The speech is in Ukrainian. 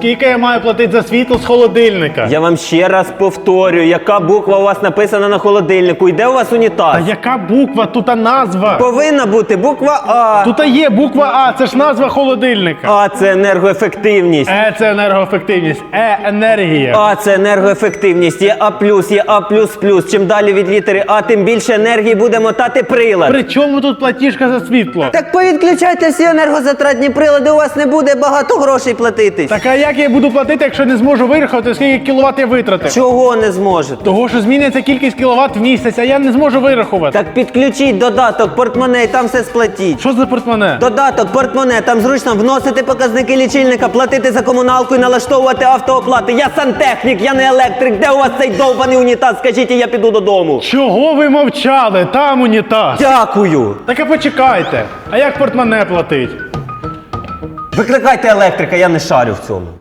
Скільки я маю платити за світло з холодильника? Я вам ще раз повторюю, яка буква у вас написана на холодильнику. І де у вас унітаз? А яка буква? Тут назва. Повинна бути буква А. Тут є буква А, це ж назва холодильника. А це енергоефективність. Е це енергоефективність. Е енергія. А це енергоефективність. Є А є А Чим далі від літери А, тим більше енергії буде мотати прилад. При чому тут платіжка за світло? Так повідключайте всі енергозатратні прилади, у вас не буде багато грошей платитись. Так а як я буду платити, якщо не зможу вирахувати, скільки кіловат я витратив? Чого не зможете? Того, що зміниться кількість кіловат в місяць, а я не зможу вирахувати. Так підключіть додаток портмоне і там все сплатіть. Що за портмоне? Додаток, портмоне, там зручно вносити показники лічильника, платити за комуналку і налаштовувати автооплати. Я сантехнік, я не електрик. Де у вас цей довбаний унітаз? Скажіть, і я піду додому. Чого ви мовчали? Там унітаз. Дякую. Так а почекайте. А як портмоне платить? Викликайте електрика, я не шарю в цьому.